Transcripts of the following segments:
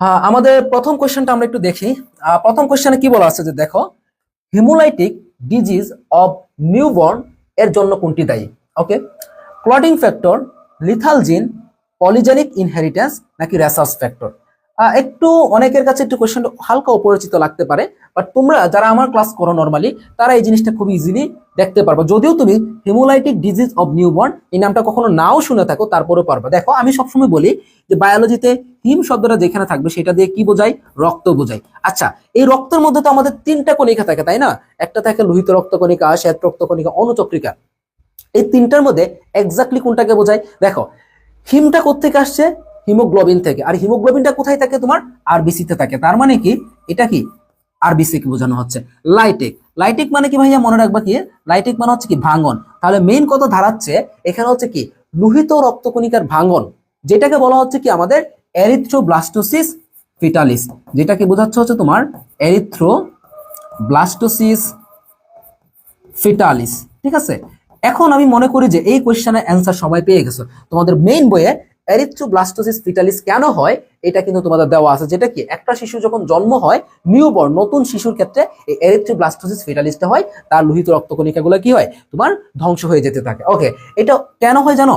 হ্যাঁ আমাদের প্রথম কোশ্চেনটা আমরা একটু দেখি। প্রথম কোশ্চেনে কি বলা আছে যে দেখো হিমোলাইটিক ডিজিজ অফ নিউবর্ন এর জন্য কোনটি দায়ী? Okay clotting factor lethal gene polygenic inheritance নাকি রেসাস ফ্যাক্টর একটু অনেকের কাছে একটু কোশ্চেন হালকা অপরিচিত লাগতে পারে বাট তোমরা যারা আমার ক্লাস করো নর্মালি তারা এই জিনিসটা খুব ইজিলি দেখতে পারব। যদিও তুমি হিমোলাইটিক ডিজিজ অফ নিউবর্ন এই নামটা কখনো নাও শুনে থাকো, তারপরেও পারবে। দেখো, আমি সবসময় বলি যে বায়োলজিতে হিম শব্দটা যেখানে থাকবে সেটা দিয়ে কি বোঝায়? রক্ত বোঝায়। আচ্ছা এই রক্তের মধ্যে তো আমাদের তিনটা কণিকা থাকে, তাই না? একটা থাকে লোহিত রক্তকণিকা শ্বেত রক্তকণিকা অনুচক্রিকা। এই তিনটার মধ্যে এক্স্যাক্টলি কোনটাকে বোঝায়? দেখো, হিমটা কোথেকে আসছে? হিমোগ্লোবিন থেকে। আর হিমোগ্লোবিনটা কোথায় থাকে তোমার? আরবিসিতে থাকে। তার মানে কি? এটা কি? আরবিসি কে বোঝানো হচ্ছে। লাইটেক। লাইটেক মানে কি ভাইয়া? মনে রাখবা কি? লাইটেক মানে হচ্ছে কি? ভাঙন তাহলে মেইন কত ধারাচ্ছে, এখানে হচ্ছে কি? লোহিত রক্তকণিকার ভাঙন যেটাকে বলা হচ্ছে কি? আমাদের এরিথ্রোব্লাস্টোসিস ফিটালিস যেটাকে বোঝাচ্ছে হচ্ছে তোমার এরিথ্রো ব্লাস্টোসিস ফিটালিস ঠিক আছে? এখন আমি মনে করি যে এই কোয়েশ্চেনের অ্যান্সার সবাই পেয়ে গেছো। তোমাদের মেইন বইয়ে এরিথ্রোব্লাস্টোসিস ফিটালিস কেন হয়, এটা কিন্তু তোমাদের দেওয়া আছে। যেটা কি, একটা শিশু যখন জন্ম হয় নিউবর্ন নতুন শিশুর ক্ষেত্রে এই এরিথ্রোব্লাস্টোসিস ফিটালিসটা হয়, তার লোহিত রক্তকণিকাগুলো কি হয়, তোমার ধ্বংস হয়ে যেতে থাকে। ওকে এটা কেন হয় জানো?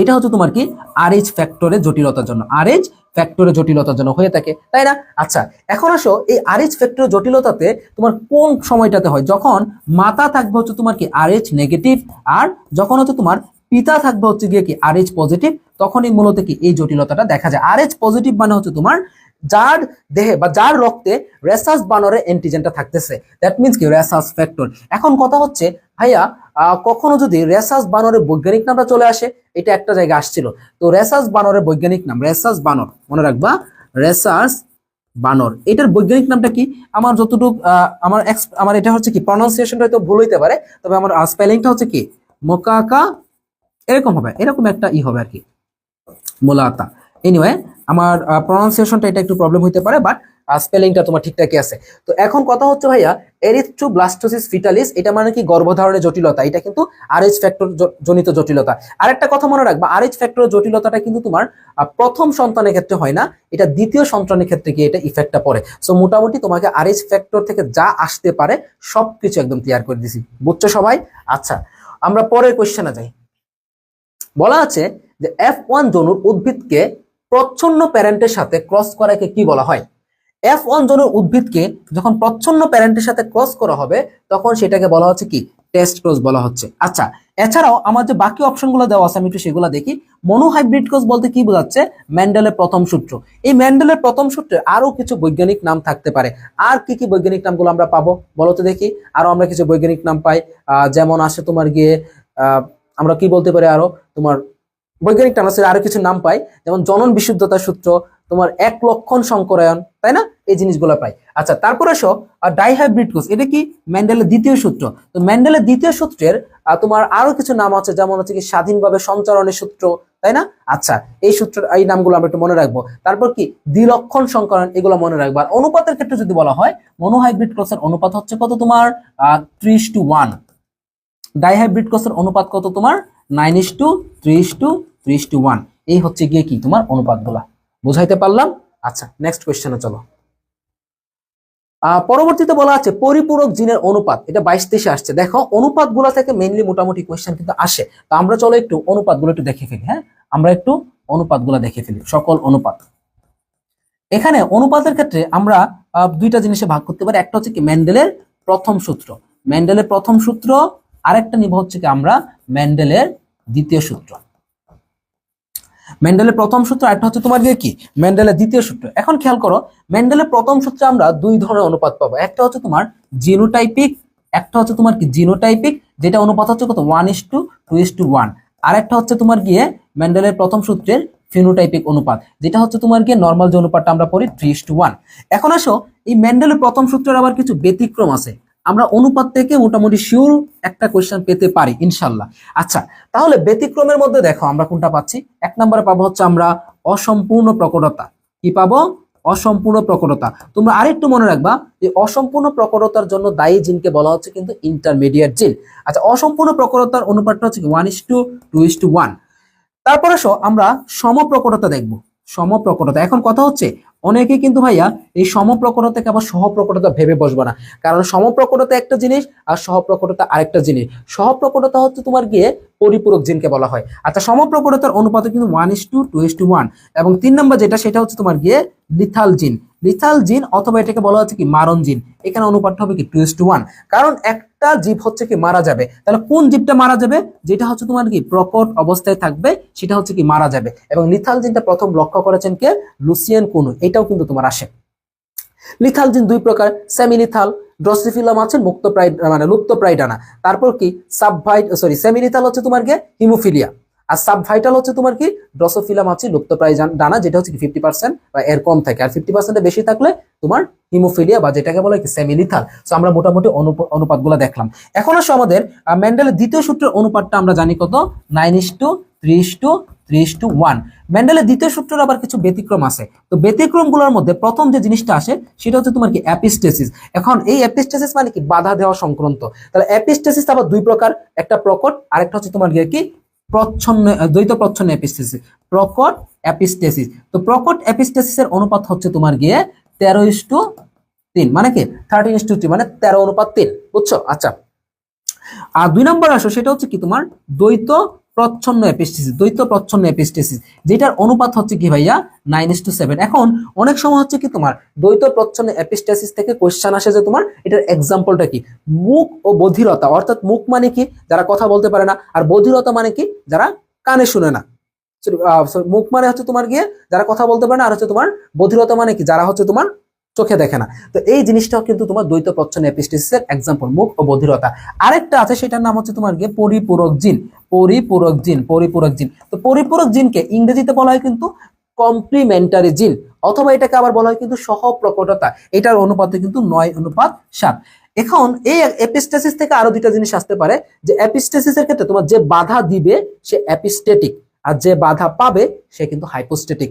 এটা হচ্ছে তোমার কি? আর এইচ ফ্যাক্টরের জটিলতার জন্য। আর এইচ ফ্যাক্টরের জটিলতার জন্য হয়ে থাকে, তাই না? আচ্ছা এখন আসো, এই আর এইচ ফ্যাক্টরের জটিলতাতে তোমার কোন সময়টাতে হয়? যখন মাতা থাকবে হচ্ছে তোমার কি? আর এইচ নেগেটিভ আর যখন হচ্ছে তোমার পিতা থাকবে হচ্ছে গিয়ে কি? আর এইচ পজিটিভ তখনই মূলত কি? এই জটিলতাটা দেখা যায়। আর এইচ পজিটিভ মানে হচ্ছে তোমার যার দেহে বা যার রক্তে রেসাস বানরের অ্যান্টিজেনটা থাকতেছে। দ্যাট মিনস কি? রেসাস ফ্যাক্টর এখন কথা হচ্ছে, ভাইয়া কখনো যদি রেসাস বানরের বৈজ্ঞানিক নামটা চলে আসে, এটা একটা জায়গায় আসছিল। তো রেসাস বানরের বৈজ্ঞানিক নাম, রেসাস বানর, মনে রাখবা, রেসাস বানর। এটার বৈজ্ঞানিক নামটা কি? আমার যতটুকু আমার আমার এটা হচ্ছে কি? প্রনাউন্সিয়েশনটা হয়তো ভুল হইতে পারে, তবে আমার স্পেলিংটা হচ্ছে কি? মোকাকা, এরকম হবে, এরকম একটা ই হবে আর কি। মোলাতা। এনিওয়ে আমার প্রনাউন্সিয়েশনটা এটা একটু প্রবলেম হইতে পারে বাট স্পেলিংটা তোমার ঠিকঠাকই আছে। তো এখন কথা হচ্ছে ভাইয়া এরিথ্রোব্লাস্টোসিস ফিটালিস এটা মানে কি গর্ভধারণের জটিলতা? এটা কিন্তু আরএইচ ফ্যাক্টর জনিত জটিলতা। আরেকটা কথা মনে রাখবা আরএইচ ফ্যাক্টর জটিলতাটা কিন্তু তোমার প্রথম সন্তানের ক্ষেত্রে হয় না, এটা দ্বিতীয় সন্তানের ক্ষেত্রে গিয়ে এটা ইফেক্টটা পড়ে। সো মোটামুটি তোমাকে আরএইচ ফ্যাক্টর থেকে যা আসতে পারে, সবকিছু একদম ক্লিয়ার করে দিছি। বুঝছ সবাই? আচ্ছা আমরা পরের কোশ্চেনে যাই। বলা আছে যে এফ ওয়ান জনুর উদ্ভিদকে প্রচ্ছন্ন প্যারেন্টের সাথে ক্রস করাকে কি বলা হয়? এফ ওয়ান জনুর উদ্ভিদকে যখন প্রচ্ছন্ন প্যারেন্টের সাথে ক্রস করা হবে, তখন সেটাকে বলা হচ্ছে কি? টেস্ট ক্রস বলা হচ্ছে। আচ্ছা এছাড়াও আমার যে বাকি অপশনগুলো দেওয়া আছে, আমি একটু সেগুলো দেখি। মনোহাইব্রিড ক্রস বলতে কি বোঝাচ্ছে? ম্যান্ডেলের প্রথম সূত্র। এই ম্যান্ডেলের প্রথম সূত্রে আরও কিছু বৈজ্ঞানিক নাম থাকতে পারে। আর কি কি বৈজ্ঞানিক নামগুলো আমরা পাবো? বলো তো দেখি। আরও আমরা কিছু বৈজ্ঞানিক নাম পাই। যেমন আসে তোমার গিয়ে আমরা কি বলতে পারি আরও তোমার বৈজ্ঞানিক আছে আরও কিছু নাম পাই, যেমন জনন বিশুদ্ধতা সূত্র, তোমার এক লক্ষণ সংকরায়ন, তাই না? এই জিনিসগুলো পাই। আচ্ছা তারপরে আসো ডাইহাইব্রিড কোষ, এটা কি ম্যান্ডেলের দ্বিতীয় সূত্র? তো ম্যান্ডেলের দ্বিতীয় সূত্রের তোমার আরও কিছু নাম আছে, যেমন হচ্ছে কি স্বাধীনভাবে সঞ্চারণের সূত্র, তাই না? আচ্ছা এই সূত্র এই নামগুলো আমরা একটু মনে রাখব। তারপর কি? দ্বিলক্ষণ সংকরণ এগুলো মনে রাখব। আর অনুপাতের ক্ষেত্রে যদি বলা হয় মনোহাইব্রিড কোষের অনুপাত হচ্ছে কত তোমার? ত্রিশ টু ওয়ান ডাইহাইব্রিড কোষের অনুপাত কত তোমার? Nine is to three to three to one এই হচ্ছে গিয়ে কি তোমার অনুপাতগুলা। বুঝাইতে পারলাম? আচ্ছা নেক্সট কোয়েশ্চেনে চলো। পরবর্তীতে বলা আছে পরিপূরক জিনের অনুপাত। এটা বাইশ তেইশে আসছে। দেখো অনুপাতগুলা থেকে মেইনলি মোটামুটি কোয়েশ্চেন কিন্তু আসে। তো আমরা চলো একটু অনুপাতগুলো একটু দেখে ফেলি হ্যাঁ? আমরা একটু অনুপাতগুলা দেখে ফেলি, সকল অনুপাত। এখানে অনুপাতের ক্ষেত্রে আমরা দুইটা জিনিসে ভাগ করতে পারি। একটা হচ্ছে কি ম্যান্ডেলের প্রথম সূত্র। ম্যান্ডেলের প্রথম সূত্র, আরেকটা নিব হচ্ছে কি আমরা ম্যান্ডেলের দ্বিতীয় সূত্র। ম্যান্ডেলের প্রথম সূত্র একটা হচ্ছে তোমার কি? ম্যান্ডেলের দ্বিতীয় সূত্র। এখন খেয়াল করো, ম্যান্ডেলের প্রথম সূত্রে আমরা দুই ধরনের অনুপাত পাবো। একটা হচ্ছে তোমার জিনোটাইপিক একটা হচ্ছে তোমার কি? জিনোটাইপিক যেটা অনুপাত হচ্ছে কত? One is to two is to two is to one তোমার গিয়ে ম্যান্ডেলের প্রথম সূত্রের ফিনোটাইপিক অনুপাত, যেটা হচ্ছে তোমার গিয়ে নর্মাল যে অনুপাতটা আমরা পড়ি থ্রি ইস টু ওয়ান এখন আসো, এই ম্যান্ডেলের প্রথম সূত্রের আবার কিছু ব্যতিক্রম আছে। আমরা অনুপাত থেকে মোটামুটি শিওর একটা কোয়েশ্চেন পেতে পারি, ইনশাল্লাহ। আচ্ছা তাহলে ব্যতিক্রমের মধ্যে দেখো আমরা কোনটা পাচ্ছি? এক নম্বরে পাবো হচ্ছে আমরা অসম্পূর্ণ প্রকটতা। কি পাবো? অসম্পূর্ণ প্রকটতা। তোমরা আরেকটু মনে রাখবা যে অসম্পূর্ণ প্রকটতার জন্য দায়ী জিনকে বলা হচ্ছে কিন্তু ইন্টারমিডিয়েট জিন। আচ্ছা অসম্পূর্ণ প্রকটতার অনুপাতটা হচ্ছে one is to two is to one তারপরে আমরা সমপ্রকটতা দেখব। সমপ্রকটতা। এখন কথা হচ্ছে অনেকে কিন্তু ভাইয়া এই সমপ্রকটতাকে আবার সহপ্রকটতা ভেবে বসবে না। কারণ সমপ্রকটতা একটা জিনিস আর সহপ্রকটতা আরেকটা জিনিস। সহপ্রকটতা হচ্ছে তোমার গিয়ে পরিপূরক জিনকে বলা হয়। আচ্ছা সমপ্রকটতার অনুপাত কিন্তু one is to two is to one এবং তিন নম্বর যেটা, সেটা হচ্ছে তোমার গিয়ে লিথাল জিন লিথাল জিন অথবা এটাকে বলা হচ্ছে কি মারণ জিন এখানে অনুপাতটা হবে কি টু ইস টু ওয়ান কারণ একটা জীব হচ্ছে কি মারা যাবে। তাহলে কোন জীবটা মারা যাবে? যেটা হচ্ছে তোমার কি প্রকট অবস্থায় থাকবে, সেটা হচ্ছে কি মারা যাবে। এবং লিথাল জিনটা প্রথম লক্ষ্য করেছেন কে? লুসিয়ান কুনু। এটাও কিন্তু তোমার আসে। লিথাল জিন দুই প্রকার। সেমিলিথাল ড্রসিফিলাম আছে মুক্ত প্রায় মানে লুপ্ত প্রায় ডানা। তারপর কি? সাবভাইট সরি সেমিলিথাল হচ্ছে তোমার কি? হিমোফিলিয়া আর সাবভাইটাল হচ্ছে তোমার কি? ড্রসোফিলাম আছে লুপ্ত প্রায় ডানা যেটা হচ্ছে কি ফিফটি পার্সেন্ট বা এর কম থাকে। আর ফিফটি পার্সেন্টের বেশি থাকলে তোমার হিমোফিলিয়া বা যেটাকে বলে কি সেমিলিথাল সো আমরা মোটামুটি অনুপ- অনুপাতগুলো দেখলাম। এখন আসো আমাদের আহ, মেন্ডেলের দ্বিতীয় সূত্রের অনুপাতটা আমরা জানি কত? Nine is to three to three to one মেন্ডেলের দ্বিতীয় সূত্রের আবার কিছু ব্যতিক্রম আছে। তো ব্যতিক্রমগুলোর মধ্যে প্রথম যে জিনিসটা আসে, সেটা হচ্ছে তোমার কি অ্যাপিস্টেসিস এখন এই অ্যাপিস্টেসিস মানে কি? বাধা দেওয়া সংক্রান্ত। তাহলে অ্যাপিস্টেসিস আবার দুই প্রকার। একটা প্রকট, আরেকটা হচ্ছে তোমার কি? প্রচ্ছন্ন, দ্বৈত প্রচ্ছন্ন অ্যাপিস্টেসিস প্রকট অ্যাপিস্টেসিস তো প্রকট অ্যাপিস্টেসিসের অনুপাত হচ্ছে তোমার গিয়ে তেরো ইস টু তিন। মানে কি? থার্টিন টু থ্রি মানে তেরো অনুপাত তিন। বুঝছ? আচ্ছা। আর দুই নম্বর আসো সেটা হচ্ছে কি তোমার? দ্বৈত প্রচ্ছন্ন এপিস্টেসিস দ্বৈত প্রচ্ছন্ন এপিস্টেসিস যেটার অনুপাত হচ্ছে কি ভাইয়া? নাইন ইস টু সেভেন এখন অনেক সময় হচ্ছে কি তোমার দ্বৈত প্রচ্ছন্ন এপিস্টেসিস থেকে কোশ্চেন আসে যে তোমার এটার এক্সাম্পলটা কি? মুখ ও বধিরতা, অর্থাৎ মুখ মানে কি? যারা কথা বলতে পারে না। আর বধিরতা মানে কি? যারা কানে শুনে না। মুখ মানে হচ্ছে তোমার গিয়ে যারা কথা বলতে পারে না, আর হচ্ছে তোমার বধিরতা মানে কি? যারা হচ্ছে তোমার চোখে দেখে না। তো এই জিনিসটাও কিন্তু তোমার দ্বৈত প্রচ্ছন্ন এপিস্টেসিসের এক্সাম্পল মুখ ও বধিরতা। আরেকটা আছে, সেটার নাম হচ্ছে তোমার গিয়ে পরিপূরক জিন। পরিপূরক জিন পরিপূরক জিন। তো পরিপূরক জিনকে ইংরেজিতে বলা হয় কিন্তু কমপ্লিমেন্টারি জিন। অথবা এটাকে আবার বলা হয় কিন্তু সহপ্রকটতা। এটার অনুপাতে কিন্তু নয় অনুপাত সাত। এখন এই এপিস্টেসিস থেকে আরও দুইটা জিনিস আসতে পারে, যে এপিস্টেসিসের ক্ষেত্রে তোমার যে বাধা দিবে, সে অ্যাপিস্টেটিক আর যে বাধা পাবে, সে কিন্তু হাইপোস্টেটিক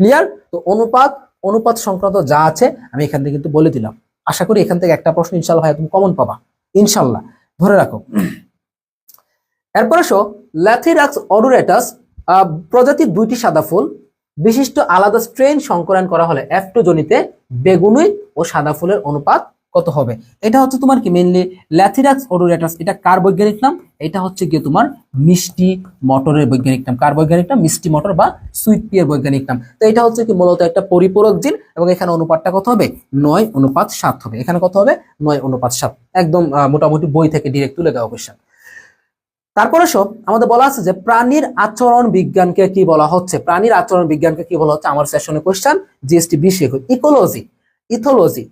ক্লিয়ার তো অনুপাত অনুপাত সংক্রান্ত যা আছে, আমি এখান থেকে কিন্তু বলে দিলাম। আশা করি এখান থেকে একটা প্রশ্ন ইনশাল্লাহ তুমি কমন পাবা। ইনশাল্লাহ ধরে রাখো। এরপর আসো ল্যাথিরাক্স অরুরেটাস প্রজাতির দুইটি সাদা ফুল, বিশিষ্ট আলাদা স্ট্রেন সংকলন করা হলে এফ টু জনিতে বেগুনি ও সাদা ফুলের অনুপাত কত হবে? এটা হচ্ছে তোমার কি? মেনলি ল্যাথিরাক্স অরুরেটাস এটা কার বৈজ্ঞানিক নাম। এটা হচ্ছে গিয়ে তোমার মিষ্টি মটরের বৈজ্ঞানিক নাম। কার বৈজ্ঞানিক নাম, মিষ্টি মটর বা সুইট পিয়ের বৈজ্ঞানিক নাম। তো এটা হচ্ছে কি? মূলত একটা পরিপূরক জিন এবং এখানে অনুপাতটা কত হবে? নয় অনুপাত সাত হবে। এখানে কত হবে? নয় অনুপাত সাত। একদম মোটামুটি বই থেকে ডিরেক্ট তুলে দেওয়া কোয়েশ্চেন তারপরে সব, আমাদের বলা আছে যে প্রাণীর আচরণ বিজ্ঞানকে কি বলা হচ্ছে? প্রাণীর আচরণ বিজ্ঞানকে কি বলা হচ্ছে? আমার সেশনে কোশ্চেন জিএসটি বিশ ইকোলজি ইথোলজি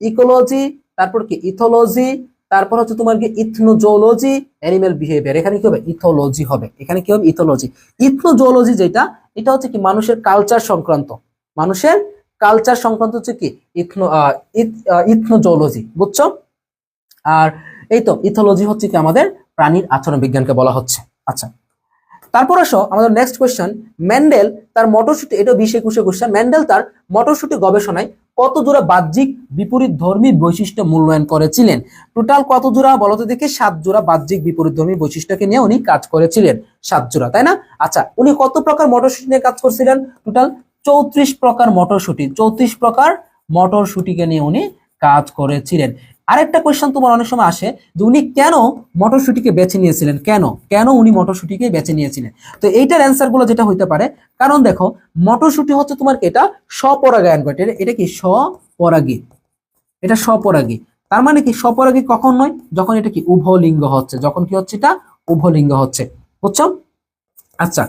ইকোলজি, তারপর কি ইথোলজি, তারপর হচ্ছে তোমার কি ইথনোজোলজি অ্যানিমেল বিহেভিয়ার। এখানে কি হবে? ইথোলজি হবে। এখানে কি হবে? ইথোলজি। ইথনোজোলজি যেটা, এটা হচ্ছে কি মানুষের কালচার সংক্রান্ত। মানুষের কালচার সংক্রান্ত হচ্ছে কি? ইথনো ইথনোজোলজি। বুঝছ? আর এই তো, ইথোলজি হচ্ছে কি আমাদের প্রাণীর আচরণ বিজ্ঞানকে বলা হচ্ছে। আচ্ছা। তারপর আসো, আমাদের নেক্সট কোয়েশ্চেন ম্যান্ডেল তার মটরশুটি, এটা বিশ একুশে কোয়েশ্চেন ম্যান্ডেল তার মটরশুটি গবেষণায় কত জোড়া বাহ্যিক বিপরীত ধর্মী বৈশিষ্ট্য মূল্যায়ন করেছিলেন? টোটাল কত জোড়া বলতে দেখে? সাত জোড়া বাহ্যিক বিপরীত ধর্মী বৈশিষ্ট্যকে নিয়ে উনি কাজ করেছিলেন। সাত জোড়া, তাই না? আচ্ছা উনি কত প্রকার মটরশুটি নিয়ে কাজ করছিলেন? টোটাল চৌত্রিশ প্রকার মটরশুটি, চৌত্রিশ প্রকার মটরশুটিকে নিয়ে উনি কাজ করেছিলেন। আরেকটা কোয়েশ্চেন তোমার অনেক সময় আসে যে উনি কেন মটরশুটিকে বেছে নিয়েছিলেন? কেন? কেন উনি মটরশুটিকে বেছে নিয়েছিলেন? তো এইটার অ্যান্সারগুলো যেটা হইতে পারে, কারণ দেখো, মটরশুটি হচ্ছে তোমার এটা স্বপরাগায়ন ঘটে এটা কি স্বপরাগী? এটা স্বপরাগী। তার মানে কি স্বপরাগী কখন নয়? যখন এটা কি উভলিঙ্গ হচ্ছে। যখন কি হচ্ছে এটা উভলিঙ্গ হচ্ছে। বুঝছ? আচ্ছা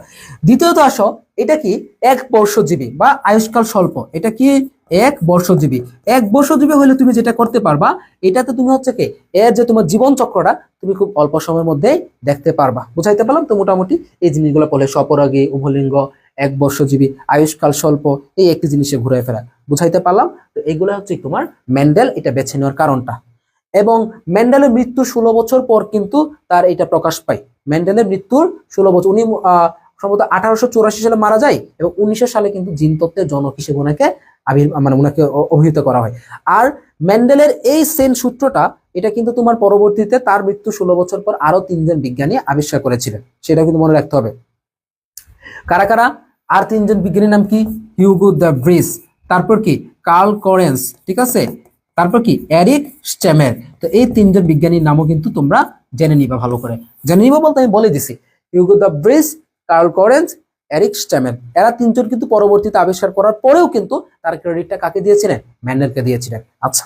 দ্বিতীয়ত আসো, এটা কি এক বর্ষজীবী বা আয়ুষ্কাল স্বল্প? এটা কি এক বর্ষজীবী। এক বর্ষজীবী হলে তুমি যেটা করতে পারবা, এটাতে তুমি হচ্ছে কি, এর যে তোমার জীবন চক্রটা, তুমি খুব অল্প সময়ের মধ্যে দেখতে পারবা। বুঝাইতে পারলাম তো মোটামুটি? এই জিনিসগুলো বলে স্বপরাগী উভলিঙ্গ, এক বর্ষজীবী, আয়ুষ্কাল স্বল্প, এই একটি জিনিসে ঘুরে ফেরা বুঝাইতে পারলাম? তো এগুলো হচ্ছে তোমার ম্যান্ডেল, এটা বেছে নেওয়ার কারণটা। এবং ম্যান্ডেলের মৃত্যু ষোলো বছর পর কিন্তু তার এটা প্রকাশ পায়। ম্যান্ডেলের মৃত্যুর ষোলো বছর, উনি সম্ভবত আঠারোশো সালে মারা যায় এবং উনিশশো সালে কিন্তু জিন তত্ত্বের জনক হিসেবে ওনাকে আবির মানে ওনাকে অভিহিত করা হয়। আর ম্যান্ডেলের এই সেন সূত্রটা, এটা কিন্তু তোমার পরবর্তীতে তার মৃত্যু ষোলো বছর পর আরও তিনজন বিজ্ঞানী আবিষ্কার করেছিলেন। সেটা কিন্তু মনে রাখতে হবে। কারা কারা? আর তিনজন বিজ্ঞানীর নাম কি? হিউগো দ্য ব্রিজ তারপর কি? কার্ল করেন্স, ঠিক আছে? তারপর কি? এরিক স্ট্যামের তো এই তিনজন বিজ্ঞানীর নামও কিন্তু তোমরা জেনে নিবা ভালো করে। জেনে নিবা বলতে আমি বলে দিছি। Hugo de Vries Carl Correns, Erich স্টেমের এরা তিনজন কিন্তু পরবর্তীতে আবিষ্কার করার পরেও কিন্তু তার ক্রেডিটটা কাকে দিয়েছিলেন? ম্যান্ডেলকে দিয়েছিলেন। আচ্ছা।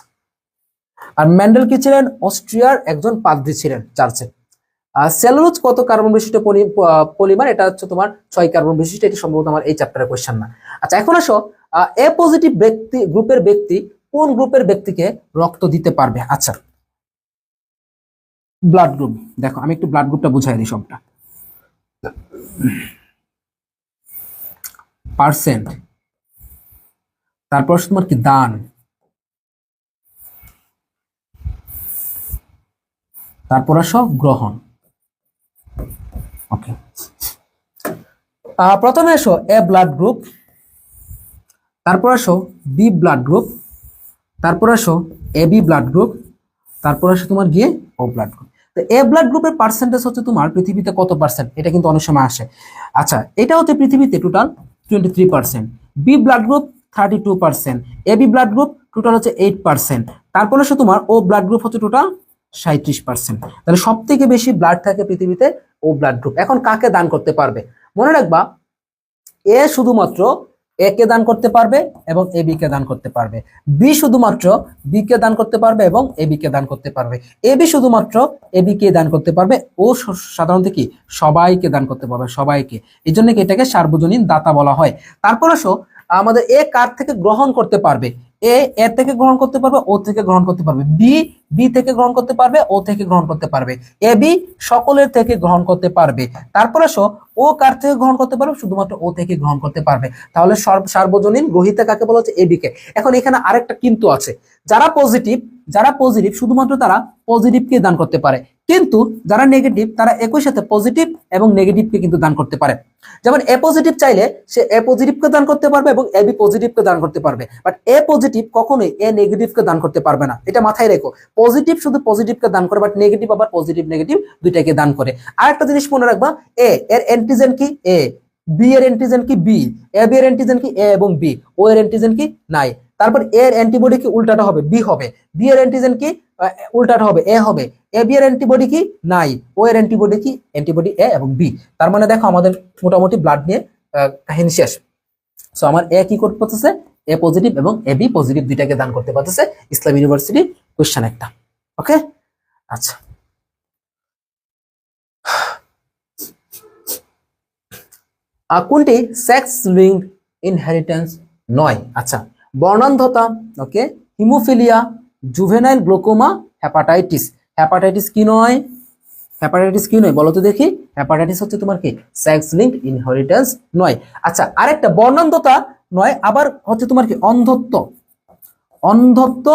আর ম্যান্ডেল কি ছিলেন? অস্ট্রিয়ার একজন পাদ্রী ছিলেন চার্চে সেলুলোজ কত কার্বন বিশিষ্ট পলি- পলিমার? এটা হচ্ছে তোমার ছয় কার্বন বিশিষ্ট, এটি সম্ভবত আমার এই চ্যাপ্টারের কোয়েশ্চেন না। আচ্ছা এখন আসো এ পজিটিভ ব্যক্তি, গ্রুপের ব্যক্তি কোন গ্রুপের ব্যক্তিকে রক্ত দিতে পারবে? আচ্ছা। ব্লাড গ্রুপ দেখো, আমি একটু ব্লাড গ্রুপটা বুঝাই দিই সবটা। পার্সেন্ট। তারপর তোমার কি, দান? তারপর আসো গ্রহণ। ওকে প্রথমে আসো এ ব্লাড গ্রুপ তারপর আসো বি ব্লাড গ্রুপ তারপর আসো এ বি ব্লাড গ্রুপ তারপর আসো তোমার গিয়ে ও ব্লাড গ্রুপ তো এ ব্লাড গ্রুপের পার্সেন্টেজ হচ্ছে তোমার পৃথিবীতে কত পার্সেন্ট এটা কিন্তু অনেক সময় আসে। আচ্ছা এটা হচ্ছে পৃথিবীতে total twenty three percent B blood group thirty two percent A B blood group total হচ্ছে এইট পার্সেন্ট তারপরে হচ্ছে তোমার ও ব্লাড গ্রুপ হচ্ছে টোটাল সাঁত্রিশ পার্সেন্ট তাহলে সব থেকে বেশি ব্লাড থাকে পৃথিবীতে ও ব্লাড গ্রুপ এখন কাকে দান করতে পারবে? মনে রাখবা এ শুধুমাত্র এ কে দান করতে পারবে এবং এ বি কে দান করতে পারবে। বি শুধুমাত্র বি কে দান করতে পারবে এবং এ বি কে দান করতে পারবে। এ বি শুধুমাত্র এ বি কে দান করতে পারবে ও সাধারণত কি? সবাইকে দান করতে পারবে, সবাইকে। এই জন্য এটাকে সার্বজনীন দাতা বলা হয়। তারপর আসো, আমাদের এ কার থেকে গ্রহণ করতে পারবে? এ এ থেকে গ্রহণ করতে পারবে, ও থেকে গ্রহণ করতে পারবে। বি বি থেকে গ্রহণ করতে পারবে, ও থেকে গ্রহণ করতে পারবে। এ, বি সকলের থেকে গ্রহণ করতে পারবে। তারপর আসো, ও কার থেকে গ্রহণ করতে পারবে? শুধুমাত্র ও থেকে গ্রহণ করতে পারবে। তাহলে সর্ব- সার্বজনীন গ্রহিতা কাকে বলা হচ্ছে? এবিকে এখন এখানে আরেকটা কিন্তু আছে। যারা পজিটিভ যারা পজিটিভ শুধুমাত্র তারা পজিটিভকে দান করতে পারে। কিন্তু যারা নেগেটিভ তারা একই সাথে পজিটিভ এবং নেগেটিভকে কিন্তু দান করতে পারে। যেমন এ পজিটিভ চাইলে সে এ পজিটিভকে দান করতে পারবে এবং এ বি পজিটিভকে দান করতে পারবে। বাট এ পজিটিভ কখনোই এ নেগেটিভকে দান করতে পারবে না। এটা মাথায় রেখো। পজিটিভ শুধু পজিটিভকে দান করে বাট নেগেটিভ আবার পজিটিভ নেগেটিভ দুইটাকে দান করে। আর একটা জিনিস মনে রাখবা এ এর অ্যান্টিজেন কি? এ বি এর অ্যান্টিজেন কি? বি এ বি এর অ্যান্টিজেন কি? এ এবং বি ও এর অ্যান্টিজেন কি? নাই। তারপর এর অ্যান্টিবডি কি? উল্টাটা হবে। বি হবে। বি এর অ্যান্টিজেন কি? উল্টাটা হবে। এ হবে। এ বি এর অ্যান্টিবডি কি? নাই। ও এর অ্যান্টিবডি কি? অ্যান্টিবডি এ এবং বি তার মানে দেখো আমাদের মোটামুটি ব্লাড নিয়ে কাহিনী শেষ। সো আমার এ কি করতে পারতেছে? এ পজিটিভ এবং এ বি পজিটিভ দুইটাকে দান করতে পারতেছে ইসলাম ইউনিভার্সিটি কোশ্চেন একটা। ওকে আচ্ছা। কোনটি? সেক্স লিঙ্কড ইনহেরিটেন্স নয়। আচ্ছা। বর্ণান্ধতা okay haemophilia juvenile glaucoma hepatitis hepatitis কি নয়? হ্যাপাটাইটিস কি নয়? বলো তো দেখি। হ্যাপাটাইটিস হচ্ছে তোমার কি? সেক্স লিঙ্ক ইনহেরিটেন্স নয়। আচ্ছা আরেকটা বর্ণান্ধতা নয়, আবার হচ্ছে তোমার কি? অন্ধত্ব। অন্ধত্ব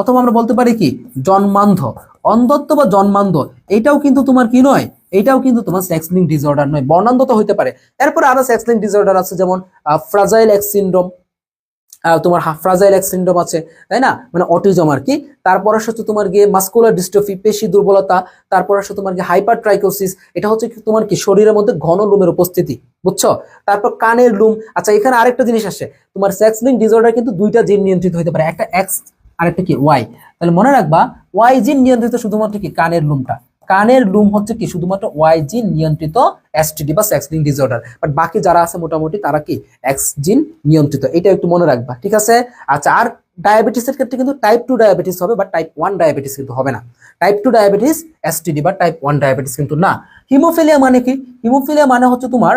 অথবা আমরা বলতে পারি কি? জন্মান্ধ। অন্ধত্ব বা জন্মান্ধ, এটাও কিন্তু তোমার কি নয়? এটাও কিন্তু তোমার সেক্স লিঙ্ক ডিসঅর্ডার নয়। বর্ণান্ধতা হইতে পারে। এরপরে আরও সেক্স লিঙ্ক ডিসঅর্ডার আছে, যেমন ফ্রাজাইল এক্স সিন্ড্রোম তোমার ফ্রাজাইল এক্স সিন্ড্রোম আছে, তাই না? মানে অটিজম আর কি। তারপর হচ্ছে তোমার গিয়ে মাস্কুলার ডিস্ট্রফি পেশি দুর্বলতা, তারপর হচ্ছে তোমার গিয়ে হাইপার ট্রাইকোসিস এটা হচ্ছে তোমার কি শরীরের মধ্যে ঘন লুমের উপস্থিতি, বুঝছ? তারপর কানের লুম আচ্ছা এখানে আরেকটা জিনিস আসে, তোমার সেক্স লিঙ্ক ডিসঅর্ডার কিন্তু দুইটা জিন নিয়ন্ত্রিত হতে পারে, একটা এক্স আরেকটা কি ওয়াই তাহলে মনে রাখবা ওয়াই জিন নিয়ন্ত্রিত শুধুমাত্র কি কানের লুমটা কানের লুম হচ্ছে কি শুধুমাত্র ওয়াই জিন নিয়ন্ত্রিত এসটিডি বা সেক্স লিঙ্ক ডিসঅর্ডার বাট বাকি যারা আছে মোটামুটি তারা কি এক্স জিন নিয়ন্ত্রিত। এটা একটু মনে রাখবা, ঠিক আছে? আচ্ছা আর ডায়াবেটিসের ক্ষেত্রে কিন্তু টাইপ টু ডায়াবেটিস হবে বা টাইপ ওয়ান ডায়াবেটিস কিন্তু হবে না। টাইপ টু ডায়াবেটিস এসটিডি বা টাইপ ওয়ান ডায়াবেটিস কিন্তু না। হিমোফিলিয়া মানে কি? হিমোফিলিয়া মানে হচ্ছে তোমার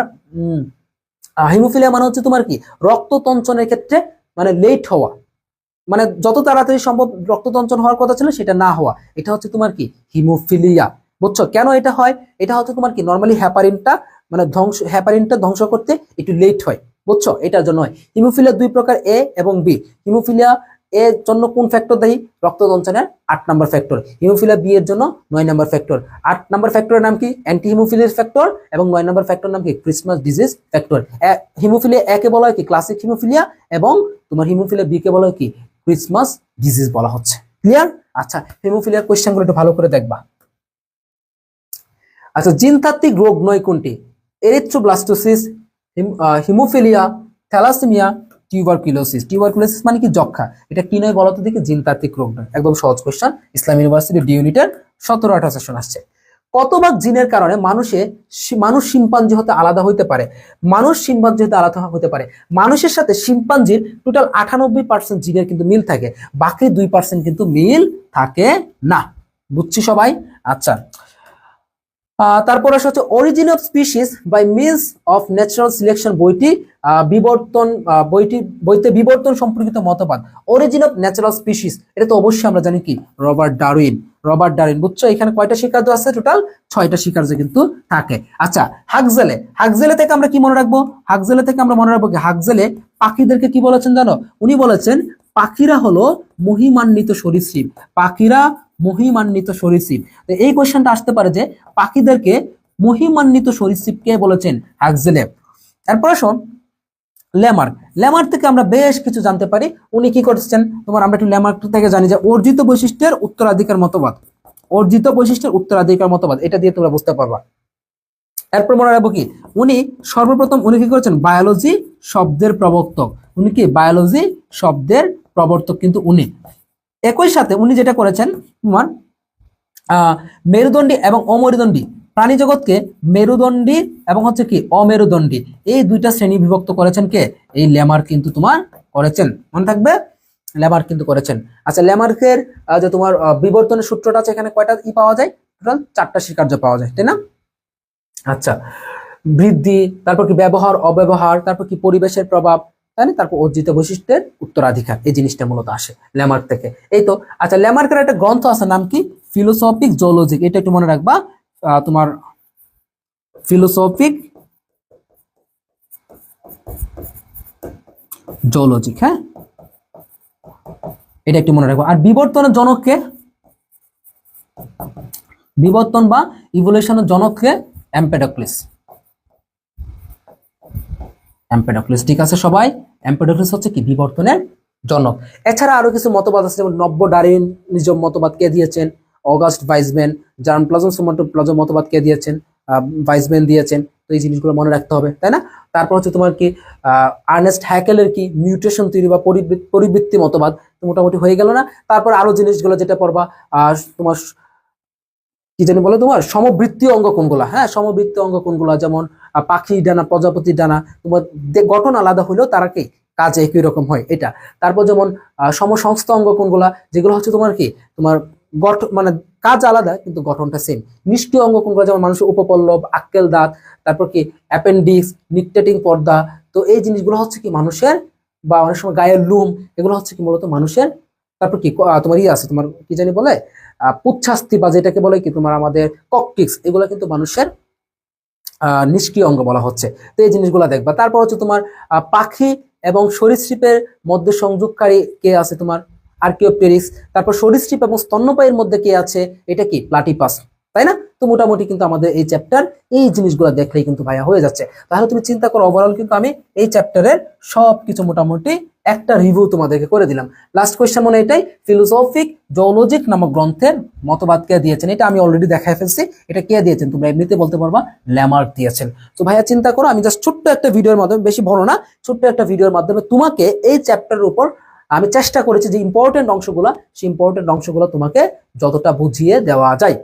হিমোফিলিয়া মানে হচ্ছে তোমার কি? রক্ততঞ্চনের ক্ষেত্রে মানে লেট হওয়া। মানে যত তাড়াতাড়ি সম্ভব রক্ততঞ্চন হওয়ার কথা ছিল সেটা না হওয়া। এটা হচ্ছে তোমার কি? হিমোফিলিয়া বুঝছ? কেন এটা হয়? এটা হচ্ছে তোমার কি? নর্মালি হ্যাপারিনটা মানে ধ্বংস হ্যাপারিনটা ধ্বংস করতে একটু লেট হয়, বুঝছ? এটার জন্য হয়। হিমোফিলিয়া দুই প্রকার এ এবং বি হিমোফিলিয়া এর জন্য কোন ফ্যাক্টর দেয়? রক্তদঞ্চনের আট নম্বর ফ্যাক্টর হিমোফিলিয়া বি এর জন্য নয় নম্বর ফ্যাক্টর আট নম্বর ফ্যাক্টরের নাম কি? অ্যান্টি হিমোফিলিয়ার ফ্যাক্টর এবং নয় নম্বর ফ্যাক্টর নাম কি? ক্রিসমাস ডিজিজ ফ্যাক্টর হিমোফিলিয়া একে বলা হয় কি? ক্লাসিক হিমোফিলিয়া এবং তোমার হিমোফিলিয়া বি কে বলা হয় কি? ক্রিসমাস ডিজিজ বলা হচ্ছে। ক্লিয়ার আচ্ছা হিমোফিলিয়ার কোয়েশ্চেনগুলো একটু ভালো করে দেখবা। আচ্ছা জিনতাত্ত্বিক রোগ নয় কোনটি? Erythroblastosis haemophilia, thalassaemia, tuberculosis. Tuberculosis মানে কি? যক্ষা। এটা কি নয় বলতো দেখি? জিনতাত্ত্বিক রোগ নয়। একদম সহজ কোশ্চেন ইসলাম ইউনিভার্সিটি ডি ইউনিটের সতেরো আঠারো সেশন আসছে। কতভাগ জিনের কারণে মানুষে মানুষ শিম্পাঞ্জি হতে আলাদা হইতে পারে? মানুষ শিম্পাঞ্জি হতে আলাদা হতে পারে। মানুষের সাথে শিম্পাঞ্জির টোটাল আটানব্বই পার্সেন্ট জিনের কিন্তু মিল থাকে। বাকি দুই পার্সেন্ট কিন্তু মিল থাকে না। বুঝছি সবাই? আচ্ছা। তারপর আসা হচ্ছে origin of species by means of natural selection বইটি বিবর্তন বইটি, বইতে বিবর্তন সম্পর্কিত মতবাদ। অরিজিন অফ ন্যাচারাল স্পিসিস এটা তো অবশ্যই আমরা জানি কি? Robert Darwin. রবার্ট ডারউইন, বুঝছ? এখানে কয়টা স্বীকার্য আছে? টোটাল ছয়টা স্বীকার্য কিন্তু থাকে। আচ্ছা হাকজেলে হাকজেলে থেকে আমরা কি মনে রাখব? হাকজেলে থেকে আমরা মনে রাখব কি? হাকজেলে পাখিদেরকে কি বলেছেন জানো? উনি বলেছেন, পাখিরা হলো মহিমান্বিত সরীসৃপ। পাখিরা মহিমান্বিত সরীসৃপ তো এই কোশ্চেনটা আসতে পারে যে পাখিদেরকে মহিমান্বিত সরীসৃপ কে বলেছেন? হাকজেলে এরপর শোন লেমার লেমার থেকে আমরা বেশ কিছু জানতে পারি। উনি কি করছেন? তোমার আমরা একটু লেমার থেকে জানি যে অর্জিত বৈশিষ্ট্যের উত্তরাধিকার মতবাদ। অর্জিত বৈশিষ্ট্যের উত্তরাধিকার মতবাদ, এটা দিয়ে তোমরা বুঝতে পারবা। এরপর মনে রাখব কি? উনি সর্বপ্রথম উনি কি করেছেন? বায়োলজি শব্দের প্রবর্তক। উনি কি? বায়োলজি শব্দের প্রবর্তক কিন্তু উনি। একই সাথে উনি যেটা করেছেন তোমার মেরুদণ্ডী এবং অমেরুদণ্ডী। প্রাণী জগৎকে মেরুদণ্ডী এবং হচ্ছে কি অমেরুদণ্ডী। এই দুইটা শ্রেণি বিভক্ত করেছেন কে? এই লেমার কিন্তু তোমার করেছেন। মনে থাকবে? লেমার কিন্তু করেছেন। আচ্ছা লেমার্কের যে তোমার বিবর্তনের সূত্রটা আছে, এখানে কয়টা ই পাওয়া যায়? টোটাল চারটা স্বীকার্য পাওয়া যায়, তাই না? আচ্ছা বৃদ্ধি, তারপর কি ব্যবহার, অব্যবহার, তারপর কি পরিবেশের প্রভাব না? তারপর অর্জিত বৈশিষ্ট্যের উত্তরাধিকার, এই জিনিসটা মূলত আসে ল্যামার্ক থেকে। এই তো আচ্ছা ল্যামার্কের একটা গ্রন্থ আছে, নাম কি? ফিলোসফিক জোলজিক এটা একটু মনে রাখবা তোমার ফিলোসফিক জোলজিক হ্যাঁ? এটা একটু মনে রাখব। আর বিবর্তনের জনককে, বিবর্তন বা ইভলিউশনের জনককে, এম্পেডোক্লিস। এম্পেডোক্লিস ঠিক আছে সবাই? এম্পেডোক্লিস হচ্ছে কি? বিবর্তনের জনক। এছাড়া আরও কিছু মতবাদ আছে, যেমন নব্য ডারিন নিজম মতবাদ কে দিয়েছেন? August Weismann germplasm somatoplasm মতবাদ কে দিয়েছেন? ভাইসম্যান দিয়েছেন। তো এই জিনিসগুলো মনে রাখতে হবে, তাই না? তারপর হচ্ছে তোমার কি আর্নেস্ট হ্যাকেলের কি? মিউটেশন তৈরি বা পরিবৃত্তি মতবাদ। মোটামুটি হয়ে গেল না? তারপর আরও জিনিসগুলো যেটা পড়বা তোমার কি জানি বলে তোমার সমবৃত্তীয় অঙ্গ কোনগুলা? হ্যাঁ সমবৃত্তীয় অঙ্গ কোনগুলা? যেমন পাখি ডানা, প্রজাপতি ডানা, তোমার গঠন আলাদা হইলেও তারা কি? কাজ একই রকম হয়, এটা। তারপর যেমন সমসংস্থ অঙ্গ কোনগুলা? যেগুলো হচ্ছে তোমার কি? তোমার গঠন মানে কাজ আলাদা, কিন্তু গঠনটা সেম নিষ্ক্রিয় অঙ্গ কোনগুলো? যেমন মানুষের উপপল্লব, আক্কেল দাঁত, তারপর কি? অ্যাপেন্ডিক্স নিকটেটিং পর্দা। তো এই জিনিসগুলো হচ্ছে কি মানুষের, বা অনেক সময় গায়ের লুম, এগুলো হচ্ছে কি মূলত মানুষের, তারপর কি তোমার ইয়ে আছে, তোমার কি জানি বলে? পুচ্ছাস্তি বা যেটাকে বলে কি তোমার আমাদের ককটিক্স এগুলো কিন্তু মানুষের নিষ্ক্রিয় অঙ্গ বলা হচ্ছে। তো এই জিনিসগুলো দেখবা। তারপর হচ্ছে তোমার পাখি এবং সরীসৃপের মধ্যে সংযোগকারী কে আছে তোমার? আর্কিওপটেরিক্স তারপর সরীসৃপ এবং স্তন্যপায়ের মধ্যে কে আছে? এটা কি? প্লাটিপাস। তাই না? তো মোটামুটি কিন্তু আমাদের এই চ্যাপ্টার এই জিনিসগুলো দেখলেই কিন্তু ভাইয়া হয়ে যাচ্ছে। তাহলে তুমি চিন্তা করো ওভারঅল কিন্তু আমি এই চ্যাপ্টারের সব কিছু মোটামুটি একটা রিভিউ তোমাদেরকে করে দিলাম। লাস্ট কোয়েশ্চেন মনে এটাই ফিলোসফিক জোলজিক নামক গ্রন্থের মতবাদ কে দিয়েছেন? এটা আমি অলরেডি দেখায় ফেলছি। এটা কে দিয়েছেন? তোমরা এমনিতে বলতে পারবা ল্যামার্ক দিয়েছেন। তো ভাইয়া, চিন্তা করো, আমি জাস্ট ছোট্ট একটা ভিডিওর মাধ্যমে, বেশি বড় না, ছোট্ট একটা ভিডিওর মাধ্যমে তোমাকে এই চ্যাপ্টারের উপর আমি চেষ্টা করেছি যে ইম্পর্টেন্ট অংশগুলো, সেই ইম্পর্টেন্ট অংশগুলো তোমাকে যতটা বুঝিয়ে দেওয়া যায়।